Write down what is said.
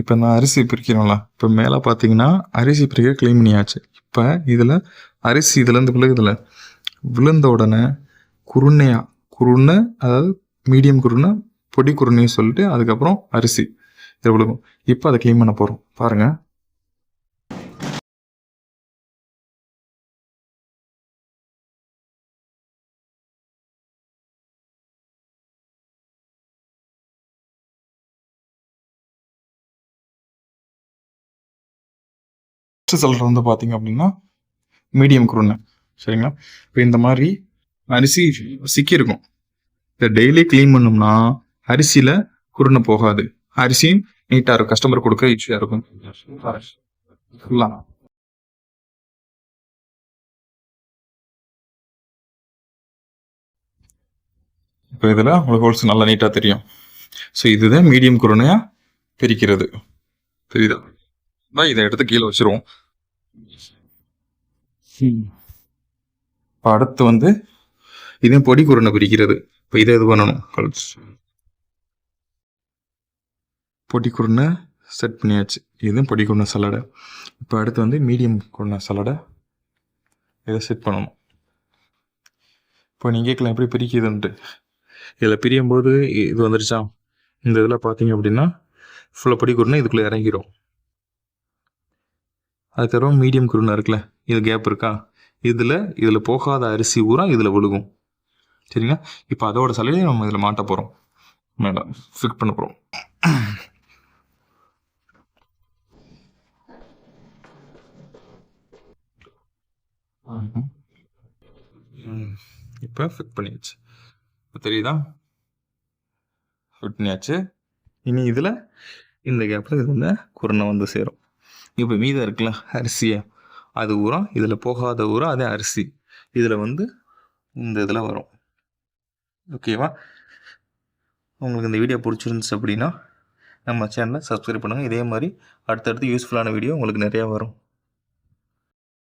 இப்போ நான் அரிசி பிரிக்கிறோம்ல இப்போ மேலே பார்த்தீங்கன்னா அரிசி பிரிக்க க்ளீன் பண்ணியாச்சு. இப்போ இதில் அரிசி இதுலேருந்து விழுகுதில்ல விழுந்த உடனே குருணையா குருணை அதாவது மீடியம் குருணை பொடி குருணையும் சொல்லிட்டு அதுக்கப்புறம் அரிசி இது விழுகும். இப்போ அதை க்ளீன் பண்ண போகிறோம் பாருங்கள் ஃபஸ்ட்டு சிலர் வந்து பார்த்தீங்க அப்படின்னா மீடியம் குருணை சரிங்களா? இப்போ இந்த மாதிரி அரிசி சிக்கியிருக்கும். இதை டெய்லி க்ளீன் பண்ணோம்னா அரிசியில் குருணை போகாது. அரிசியும் நீட்டாக இருக்கும். கஸ்டமர் கொடுக்க ஈஸியாக இருக்கும். ஃபுல்லாக இப்போ இதில் உங்களுக்கு ஹோல்ஸ் நல்லா நீட்டாக தெரியும். ஸோ இதுதான் மீடியம் குருணையாக பிரிக்கிறது. தெரியுதா? நான் இதை எடுத்து கீழே வச்சிருவோம். அடுத்து வந்து இதே பொடி குருணை பிரிக்கிறது. இப்போ இதை இது பண்ணணும். கழிச்சு பொடி குருணை செட் பண்ணியாச்சு. இதுவும் பொடி குருணை சலாடை இப்போ அடுத்து வந்து மீடியம் குருணை சலாடை இதை செட் பண்ணணும். இப்போ நீங்கள் கேட்கலாம் எப்படி பிரிக்குதுன்ட்டு இதில் பிரியும் போது இது வந்துருச்சா? இந்த இதில் பார்த்தீங்க அப்படின்னா ஃபுல்லாக பொடி குருணை இதுக்குள்ளே இறங்கிரும். அதுக்கப்புறம் மீடியம் குருணை இருக்குல்ல இது கேப் இருக்கா? இதில் இதில் போகாத அரிசி ஊரா இதில் விழுகும். சரிங்களா? இப்போ அதோட சலையை நம்ம இதில் மாட்ட போகிறோம் மேலே ஃபிட் பண்ண போகிறோம் இப்போ ஃபிட் பண்ணியாச்சு. இப்போ தெரியுதா? ஃபிட் பண்ணியாச்சு. இனி இதில் இந்த கேப்பில் இது வந்து குருணை வந்து சேரும். இப்போ மீதம் இருக்குல்ல அரிசியை. அது உரம் இதில் போகாத உரம் அதே அரிசி. இதில் வந்து இந்த இதில் வரும். ஓகேவா உங்களுக்கு இந்த வீடியோ பிடிச்சிருந்துச்சு அப்படின்னா நம்ம சேனலை சப்ஸ்கிரைப் பண்ணுங்கள் இதே மாதிரி அடுத்தடுத்து யூஸ்ஃபுல்லான வீடியோ உங்களுக்கு நிறையா வரும்.